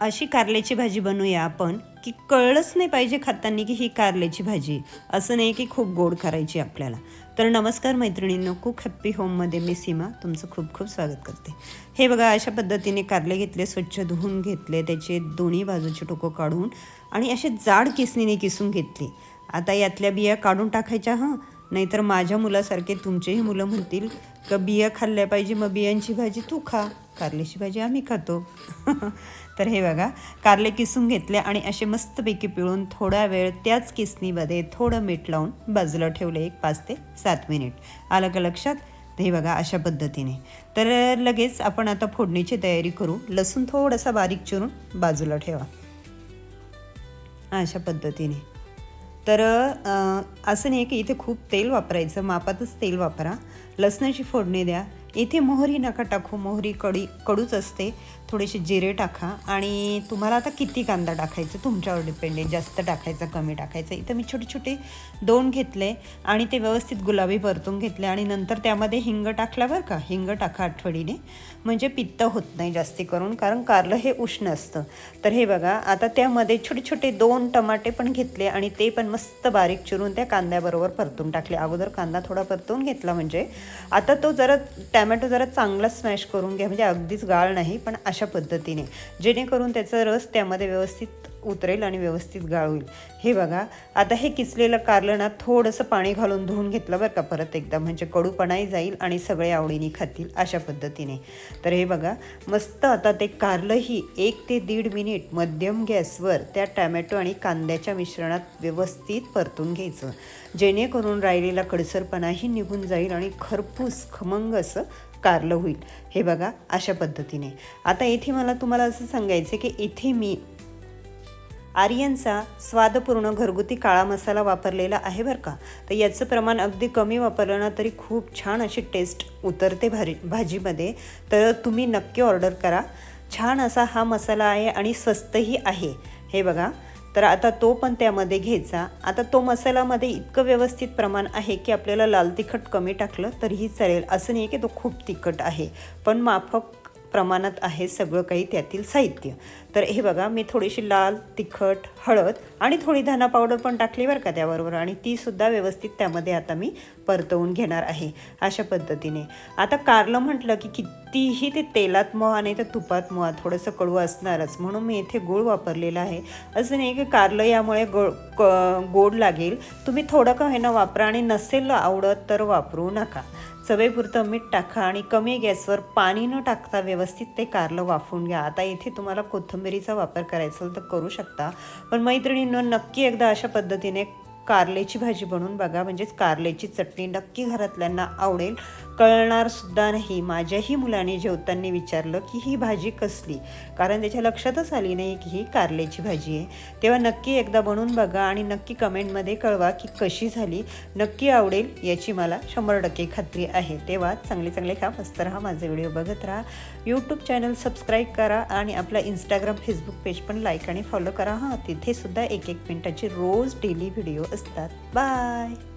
अशी कारल्याची भाजी बनवूया आपण की कळलंच नाही पाहिजे खाताना की ही कारल्याची भाजी. असं नाही की खूप गोड करायची आपल्याला. तर नमस्कार मैत्रिणींनो कुक हॅप्पी होममध्ये मी सीमा तुमचं खूप खूप स्वागत करते. हे बघा अशा पद्धतीने कारले घेतले स्वच्छ धुवून घेतले त्याचे दोन्ही बाजूचे टोकं काढून आणि असे जाड किसणीने किसून घेतली. आता यातल्या बिया काढून टाकायच्या हां. नाहीतर माझ्या मुलासारखे तुमचेही मुलं म्हणतील का बिया खाल्ल्या पाहिजे मग बियांची भाजी तू खा. कारल्याची भाजी आम्ही खातो. तर हे बघा कारले किसून घेतले आणि असे मस्तपैकी पिळून थोडा वेळ त्याच किसणीमध्ये थोडं मीठ लावून बाजूला ठेवले एक पाच ते सात मिनिट. आलं का लक्षात? हे बघा अशा पद्धतीने. तर लगेच आपण आता फोडणीची तयारी करू. लसूण थोडासा बारीक चिरून बाजूला ठेवा. अशा पद्धतीने. तर असं नाही की इथे खूप तेल वापरायचं मापातच तेल वापरा. लसणाची फोडणी द्या. इथे मोहरी नका टाकू. मोहरी कडी कडूच असते. थोडेसे जिरे टाका. आणि तुम्हाला आता किती कांदा टाकायचं? तुमच्यावर डिपेंड आहे. जास्त टाकायचं कमी टाकायचं. इथं मी छोटे छोटे दोन घेतले. आणि ते व्यवस्थित गुलाबी परतून घेतले. आणि नंतर त्यामध्ये हिंग टाकला बरं का? हिंग टाका आठवडीने. म्हणजे पित्त होत नाही जास्ती करून. कारण कारलं हे उष्ण असतं. तर हे बघा आता त्यामध्ये छोटे छोटे दोन टमाटे पण घेतले. आणि ते पण मस्त बारीक चिरून त्या कांद्याबरोबर परतून टाकले. अगोदर कांदा थोडा परतून घेतला म्हणजे. आता तो जरा टॅमॅटो जरा चांगला स्मॅश करून घ्या. म्हणजे अगदीच गाळ नाही पण अशा पद्धतीने. जेणेकरून त्याचा रस त्यामध्ये व्यवस्थित उतरेल आणि व्यवस्थित गाळ होईल. हे बघा आता हे किसलेलं कारलं ना थोडंसं पाणी घालून धुवून घेतलं बरं का परत एकदा. म्हणजे कडूपणाही जाईल आणि सगळे आवडीने खातील अशा पद्धतीने. तर हे बघा मस्त आता ते कारलंही एक ते दीड मिनिट मध्यम गॅसवर त्या टॅमॅटो आणि कांद्याच्या मिश्रणात व्यवस्थित परतून घ्यायचं. जेणेकरून राहिलेला कडसरपणाही निघून जाईल आणि खरपूस खमंग असं कारलं होईल. हे बघा अशा पद्धतीने. आता इथे मला तुम्हाला असं सांगायचं की इथे मी आर्यनचा स्वादपूर्ण घरगुती काळा मसाला वापरलेला आहे बरं का? तर याचं प्रमाण अगदी कमी वापरलं ना तरी खूप छान अशी टेस्ट उतरते भाजी भाजीमध्ये. तर तुम्ही नक्की ऑर्डर करा. छान असा हा मसाला आहे आणि स्वस्तही आहे. हे बघा. तर आता तो पण त्यामध्ये घ्यायचा. आता तो मसाल्यामध्ये इतकं व्यवस्थित प्रमाण आहे की आपल्याला लाल तिखट कमी टाकलं तरीही चालेल. असं नाही की तो खूप तिखट आहे. पण माफक प्रमाणात आहे सगळं काही त्यातील साहित्य. तर हे बघा मी थोडीशी लाल तिखट हळद आणि थोडी धना पावडर पण टाकली बरं का त्याबरोबर आणि तीसुद्धा व्यवस्थित त्यामध्ये आता मी परतवून घेणार आहे अशा पद्धतीने. आता कारलं म्हटलं की कितीही ते तेलात मोहा नाही तर तुपात मोहा थोडंसं कडू असणारच. म्हणून मी इथे गूळ वापरलेला आहे. असं नाही की कारलं यामुळे गो क गोड लागेल. तुम्ही थोडं का होईना वापरा आणि नसेल आवडत तर वापरू नका. चवेपुरतं मीठ टाका आणि कमी गॅसवर पाणी न टाकता व्यवस्थित ते कारलं वाफून घ्या. आता इथे तुम्हाला कोथिंबिरीचा वापर करायचा असेल तर करू शकता. पण मैत्रिणींनो नक्की एकदा अशा पद्धतीने कारलेची भाजी बनवून बघा. म्हणजेच कारलेची चटणी नक्की घरातल्यांना आवडेल. कळणार सुद्धा नाही. माझ्याही मुलाने जेवताना विचारलं की ही भाजी कसली? कारण त्याच्या लक्षातच आली नाही की ही कारल्याची भाजी आहे. तेव्हा नक्की एकदा बनवून बघा आणि नक्की कमेंटमध्ये कळवा की कशी झाली. नक्की आवडेल याची मला शंभर टक्के खात्री आहे. तेव्हा चांगले चांगले खा मस्त राहा माझे व्हिडिओ बघत राहा. यूट्यूब चॅनल सबस्क्राईब करा आणि आपला इंस्टाग्राम फेसबुक पेज पण लाईक आणि फॉलो करा. हां तिथेसुद्धा एक एक मिनिटाचे रोज डेली व्हिडिओ असतात. बाय